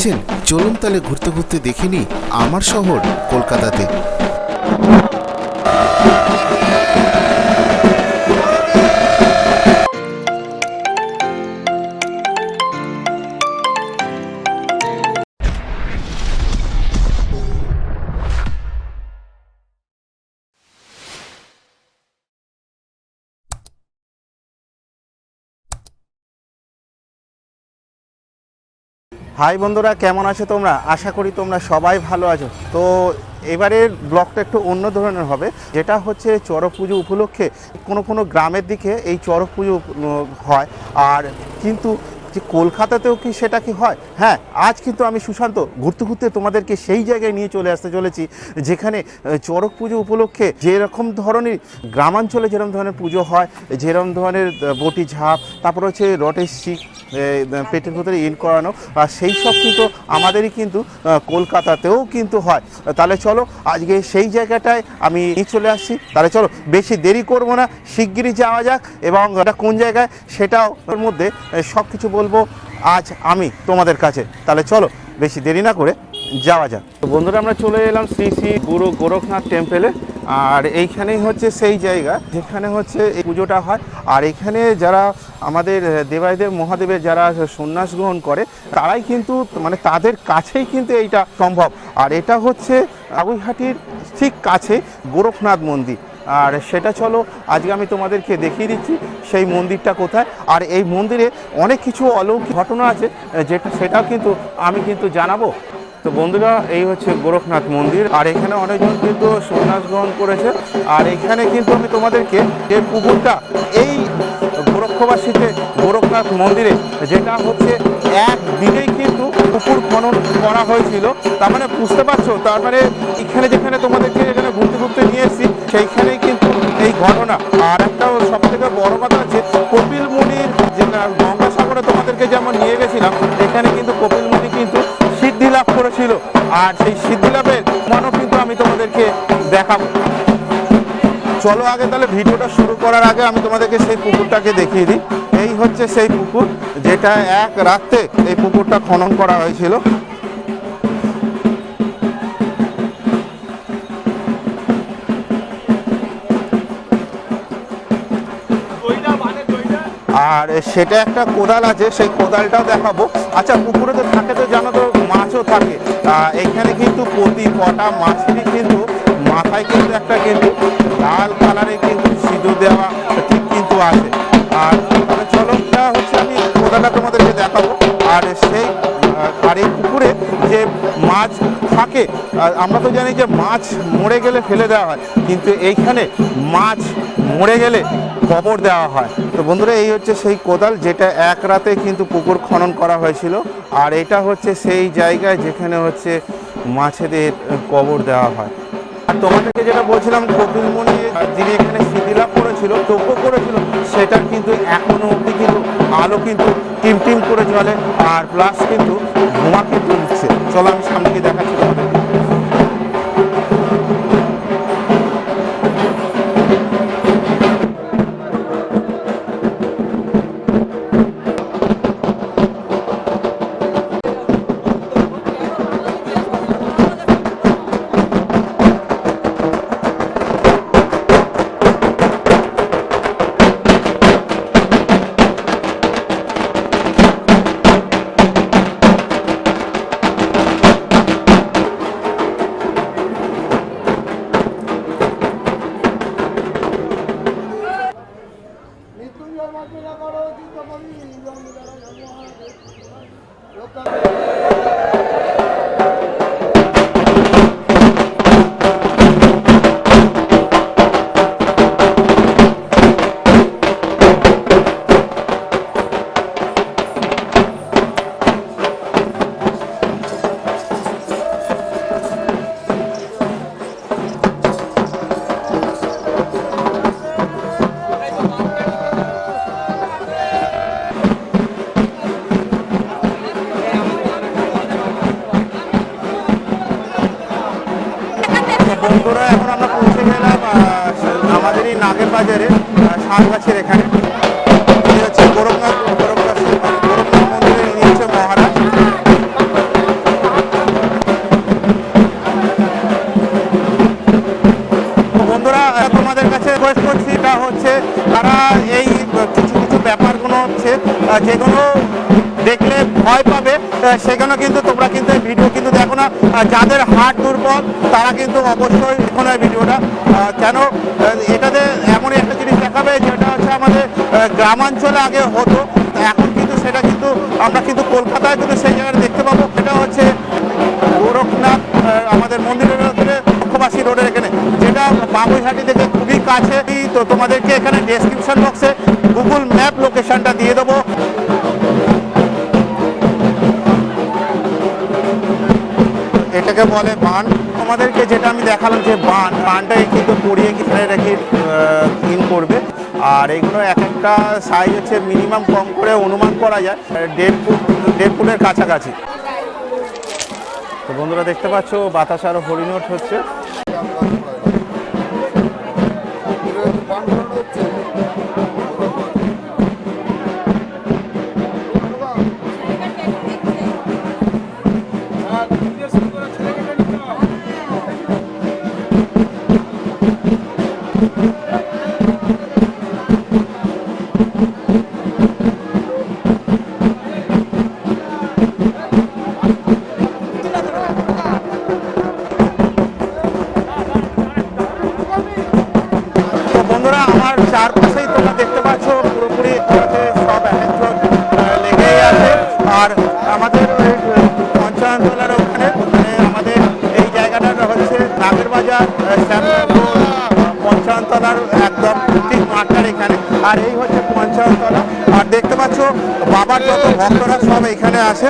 ভাবছেন চলুন তাহলে ঘুরতে ঘুরতে দেখিনি আমার শহর কলকাতাতে। হাই বন্ধুরা কেমন আছো তোমরা? আশা করি তোমরা সবাই ভালো আছো। তো এবারের ব্লগটা একটু অন্য ধরনের হবে। যেটা হচ্ছে চড়ক পুজো উপলক্ষে কোনো কোনো গ্রামের দিকে এই চড়ক পুজো হয়। আর কিন্তু যে কলকাতাতেও কি সেটা কি হয়? হ্যাঁ আজ কিন্তু আমি সুশান্ত ঘুরতে ঘুরতে তোমাদেরকে সেই জায়গায় নিয়ে চলে আসতে চলেছি যেখানে চড়ক পুজো উপলক্ষে যেরকম ধরনের গ্রামাঞ্চলে যেরকম ধরনের পুজো হয় যেরকম ধরনের বটি ঝাঁপ তারপর হচ্ছে রটের এ, পেটের ভিতরে ইন করানো, আর সেই সব কিন্তু আমাদেরই কিন্তু কলকাতাতেও কিন্তু হয়। তাহলে চলো, আজকে সেই জায়গাটায় আমি চলে আসছি। তাহলে চলো, বেশি দেরি করব না, শিগগিরই যাওয়া যাক, এবং এটা কোন জায়গায় সেটাও ওর মধ্যে সব কিছু বলব আজ আমি তোমাদের কাছে। তাহলে চলো, বেশি দেরি না করে যাওয়া যাক। তো বন্ধুরা, আমরা চলে এলাম শ্রী শ্রী গুরু গোরখনাথ টেম্পেলে আর এইখানেই হচ্ছে সেই জায়গা, যেখানে হচ্ছে এই পুজোটা হয়। আর এখানে যারা আমাদের দেবাইদেব মহাদেবের যারা সন্ন্যাস গ্রহণ করে, তারাই কিন্তু মানে তাদের কাছেই কিন্তু এইটা সম্ভব। আর এটা হচ্ছে আগুইহাটির ঠিক কাছে গোরখনাথ মন্দির। আর সেটা চলো, আজকে আমি তোমাদেরকে দেখিয়ে দিচ্ছি সেই মন্দিরটা কোথায়। আর এই মন্দিরে অনেক কিছু অলৌকিক ঘটনা আছে, যেটা সেটাও কিন্তু আমি কিন্তু জানাব। তো বন্ধুরা, এই হচ্ছে গোরখনাথ মন্দির। আর এখানে অনেকজন কিন্তু সন্ন্যাস গ্রহণ করেছে। আর এখানে কিন্তু আমি তোমাদেরকে যে পুকুরটা, এই গোরক্ষবাসীতে গোরখনাথ মন্দিরে, যেটা হচ্ছে একদিনেই কিন্তু পুকুর খনন করা হয়েছিল। তার মানে বুঝতে পারছ? তার মানে এখানে যেখানে তোমাদেরকে এখানে ঘুরতে ঘুরতে নিয়ে এসেছি, সেইখানেই কিন্তু এই ঘটনা। আর একটা সব থেকে বড় কথা আছে কপিল মুনির যে গঙ্গাসাগরে তোমাদেরকে যেমন নিয়ে গেছিলাম, এখানে কিন্তু কপিল আর সেই সিদ্ধি লাভের মানও কিন্তু আমি তোমাদেরকে দেখাবো। চলো আগে তাহলে ভিডিওটা শুরু করার আগে আমি তোমাদেরকে সেই পুকুরটাকে দেখিয়ে দিই। এই হচ্ছে সেই পুকুর, যেটা এক রাত্রে এই পুকুরটা খনন করা হয়েছিল। আর সেটা একটা কোদাল আছে, সেই কোদালটাও দেখাবো। আচ্ছা পুকুরে তো থাকে তো জানো তো মাছও থাকে। এখানে কিন্তু প্রতি কটা মাছেরই কিন্তু মাথায় কিন্তু একটা কিন্তু লাল কালারে কিন্তু সিঁদুর দেওয়া ঠিক কিন্তু আছে। আর তাহলে চলো এটা হচ্ছে আমি কোদালটা তোমাদেরকে দেখাবো। আর সেই আর এই পুকুরে যে মাছ থাকে আমরা তো জানি যে মাছ মরে গেলে ফেলে দেওয়া হয়, কিন্তু এইখানে মাছ মরে গেলে কবর দেওয়া হয়। তো বন্ধুরা, এই হচ্ছে সেই কোদাল যেটা এক রাতে কিন্তু পুকুর খনন করা হয়েছিল। আর এটা হচ্ছে সেই জায়গায় যেখানে হচ্ছে মাছেদের কবর দেওয়া হয়। আর তোমাদেরকে যেটা বলছিলাম, কপিল মুনি যিনি এখানে স্মৃতিলাভ করেছিল, যজ্ঞ করেছিল, সেটা কিন্তু এখনও অবধি কিন্তু আলো কিন্তু টিম টিম করে চলে আর প্লাস কিন্তু ধোঁয়া কিন্তু উঠছে চলো আমি সামনে দেখাচ্ছি তোমাদেরকে নাগের বাজারে শালগাছের এখানে। বন্ধুরা তোমাদের কাছে করছি হচ্ছে তারা এই কিছু কিছু ব্যাপারগুলো হচ্ছে যেগুলো দেখলে ভয় পাবে সেগুলো কিন্তু তোমরা কিন্তু ভিডিও কিন্তু দেখো না, আর যাদের হাট দুর্বল, তারা কিন্তু অবশ্যই দেখো না এই ভিডিওটা কেন এটাতে এমন একটা জিনিস দেখাবে, যেটা হচ্ছে আমাদের গ্রামাঞ্চলে আগে হতো, এখন কিন্তু সেটা কিন্তু আমরা কিন্তু কলকাতায় কিন্তু সেই জায়গাটা দেখতে পাবো, সেটা হচ্ছে গোরখনাথ আমাদের মন্দিরের ওখানে মুখ্যবাসী রোডের এখানে, যেটা বাবুইহাটি থেকে খুবই কাছে। তো তোমাদেরকে এখানে ডেসক্রিপশন বক্সে গুগল ম্যাপ লোকেশনটা দিয়ে দেবো। এটাকে বলে বান। আমাদেরকে যেটা আমি দেখালাম যে বান বানটা কিন্তু পরিয়ে কিনে রেখে ইন করবে। আর এগুলো এক একটা সাইজ হচ্ছে মিনিমাম কম করে অনুমান করা যায়। দেড় ফুট দেড় ফুটের কাছাকাছি। তো বন্ধুরা দেখতে পাচ্ছ, বাতাস আরও হরিণট হচ্ছে। ভক্তরা সব এখানে আসে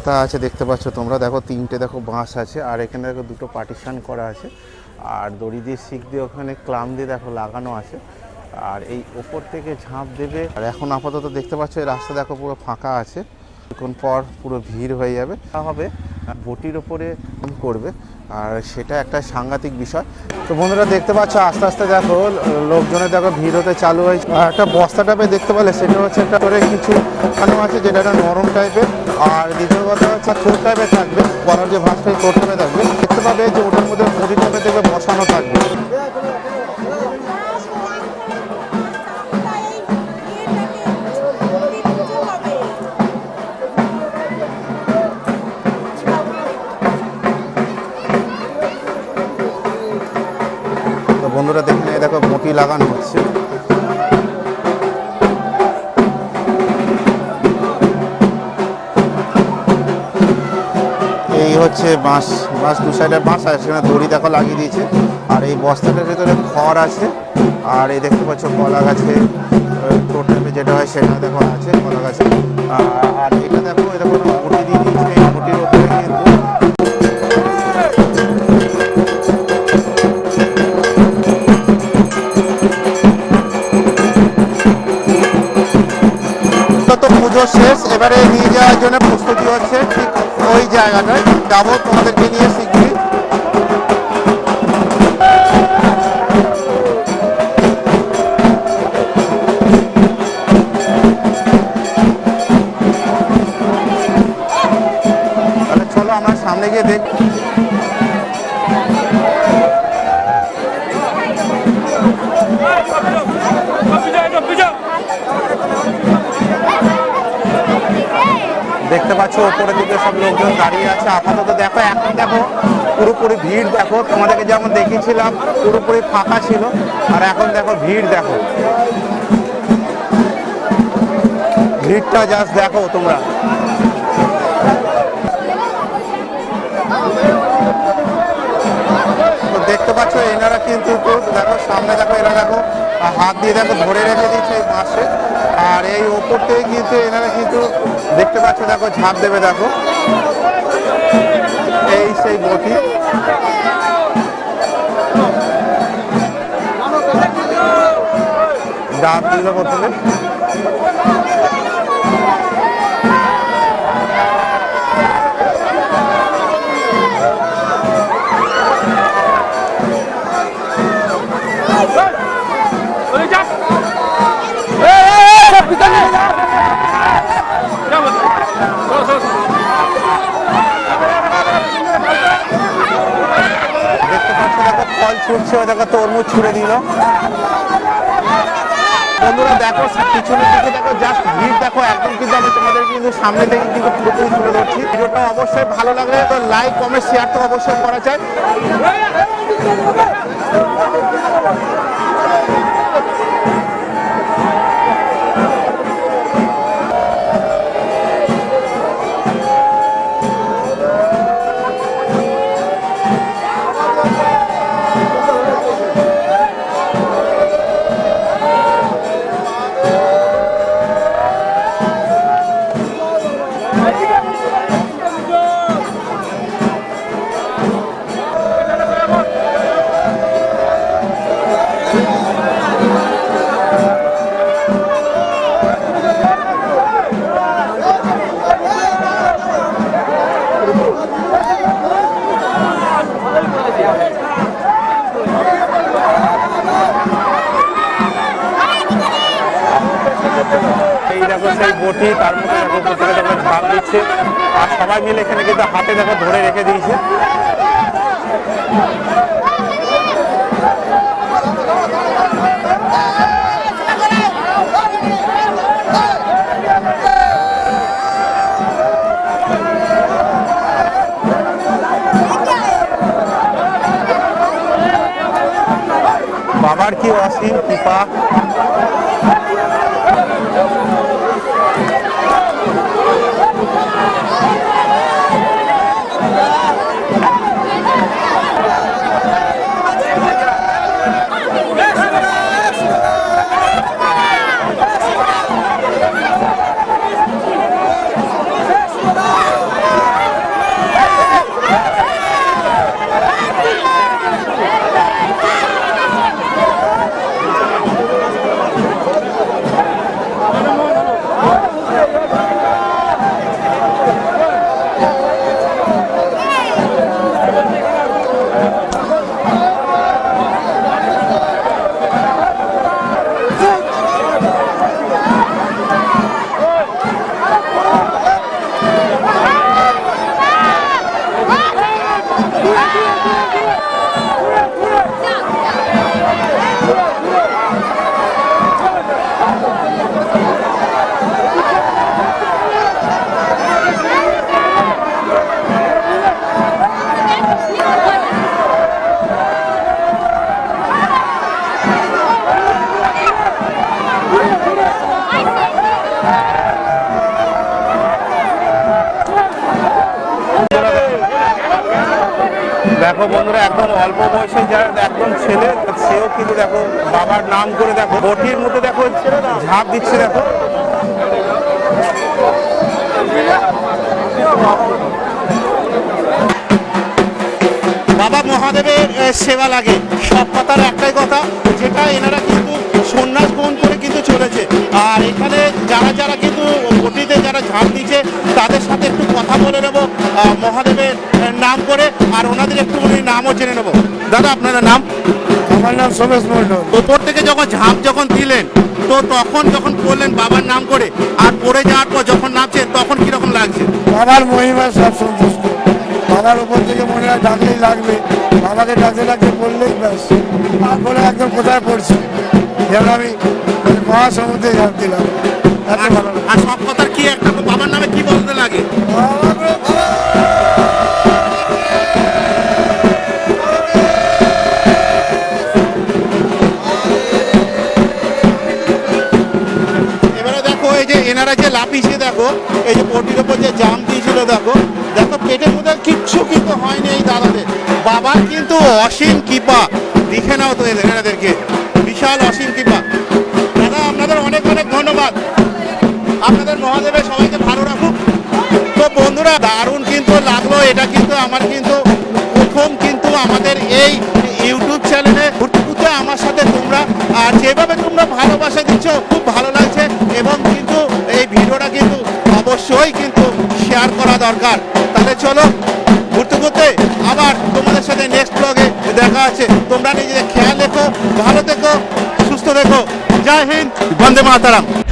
পোতা আছে, দেখতে পাচ্ছ তোমরা। দেখো, তিনটে, দেখো, বাঁশ আছে, আর এখানে দেখো দুটো পার্টিশান করা আছে। আর দড়ি দিয়ে শিখ দিয়ে ওখানে ক্লাম দিয়ে দেখো লাগানো আছে। আর এই ওপর থেকে ঝাঁপ দেবে। আর এখন আপাতত দেখতে পাচ্ছ, এই রাস্তা দেখো পুরো ফাঁকা আছে। এখন পর পুরো ভিড় হয়ে যাবে। হবে বটির ওপরে করবে, আর সেটা একটা সাংঘাতিক বিষয়। তো বন্ধুরা, দেখতে পাচ্ছ, আস্তে আস্তে দেখো, লোকজনের দেখো ভিড় হতে চালু হয়েছে। একটা বস্তা টাইপের দেখতে পেলে, সেটা হচ্ছে একটা করে কিছু ওখানে আছে, যেটা একটা নরম টাইপের আর দ্বিতীয় কথা হচ্ছে থোর টাইপের থাকবে, বলার যে ভাষায় থোর টাইপের থাকবে। দেখতে পাবে যে ওটার মধ্যে বডি টাইপের দেখবে বসানো থাকবে। বন্ধুরা দেখলে দেখো মোটি লাগানো হচ্ছে। এই হচ্ছে বাঁশ বাঁশ দু সাইডে বাঁশ আছে সেখানে দড়ি দেখো লাগিয়ে দিয়েছে। আর এই বস্তাটার ভিতরে খড় আছে, আর এই দেখতে পাচ্ছ কলা গাছে টোটালে যেটা হয় সেটা দেখো আছে কলা গাছে। আর- এটা দেখো, এটা পুজো শেষ, এবারে নিয়ে যাওয়ার জন্য প্রস্তুতি হচ্ছে, ঠিক ওই জায়গাটায়। যাব, তোমাদেরকে নিয়ে শিগগিরই দেখতে ওপরের দিকে সব লোকজন দাঁড়িয়ে আছে। আপাতত দেখো, এখন দেখো, পুরোপুরি ভিড় দেখো। তোমাদেরকে যেমন দেখিয়েছিলাম, পুরোপুরি ফাঁকা ছিল। আর এখন দেখো, ভিড় দেখো। ভিড়টা জাস্ট দেখো তোমরা। পাচ্ছ, এনারা কিন্তু দেখো, সামনে দেখো, এরা দেখো হাত দিয়ে দেখো, ধরে রেখে দিচ্ছে এই বাঁশে আর এই ওপর থেকে কিন্তু এনারা কিন্তু দেখতে পাচ্ছ, দেখো, ঝাঁপ দেবে, দেখো। এই সেই বটি। ডাব দিল প্রথমে দেখতে পাচ্ছ দেখো ফল ছুটছে দেখো তরমুজ ছুড়ে দিল বন্ধুরা দেখো পিছনের দিকে দেখো জাস্ট ভিড় দেখো, একদম কিন্তু আমি তোমাদের কিন্তু সামনে থেকে কিন্তু পুরোপুরি তুলে ধরছি। ভিডিওটা অবশ্যই ভালো লাগলে তো লাইক কমেন্ট শেয়ার তো অবশ্যই করা চাই মিলে এখানে কিন্তু হাতে দেখো ধরে রেখে দিয়েছে। বাবার কি অসীম কৃপা? নাম করে দেখো, বটির মধ্যে দেখো, ঝাঁপ দিচ্ছে দেখো। বাবা মহাদেবের সেবা লাগে। সব কথার একটাই কথা, যেটা এনারা কিন্তু সন্ন্যাস গ্রহণ করে কিন্তু চলেছে। আর এখানে যারা যারা কিন্তু ভোটিতে যারা ঝাঁপ দিচ্ছে, তাদের সাথে একটু কথা বলে নেব মহাদেবের নাম করে, আর ওনাদের একটু নামও জেনে নেব। দাদা, আপনার নাম? আমার নাম সোমেশ মন্ডল ওপর থেকে যখন ঝাঁপ যখন দিলেন তো তখন যখন করলেন বাবার নাম করে আর পড়ে যাওয়ার পর যখন নামছেন তখন কীরকম লাগছে? বাবার মহিমা সব সন্তুষ্ট। বাবার উপর থেকে মনে হয় ডাকলেই লাগবে। বাবাকে ডাকতে ডাকতে বললেই ব্যাস। তারপরে একদম কোথায় পড়ছি? যেন আমি মানে মহাসমুদ্রে ঝাঁপ দিলাম। এত ভালো। আর সব কথার যে দেখো। এই যে পটির ওপর যে জাম দিয়েছিল, দেখো। দেখো, পেটের মধ্যে কিচ্ছু কিন্তু হয়নি এই দাদাদের। বাবার কিন্তু অসীম কৃপা। দেখে নাও তো এনাদেরকে বিশাল অসীম কৃপা। দাদা, আপনাদের অনেক অনেক ধন্যবাদ। আপনাদের মহাদেবের সবাইকে ভালো রাখুক। তো বন্ধুরা, দারুণ কিন্তু লাগল। এটা কিন্তু আমার কিন্তু প্রথম কিন্তু আমাদের এই ইউটিউব চ্যানেলে। ঘুরতে আমার সাথে তোমরা, আর যেভাবে তোমরা ভালোবাসা দিচ্ছ তোমরা নিজেদের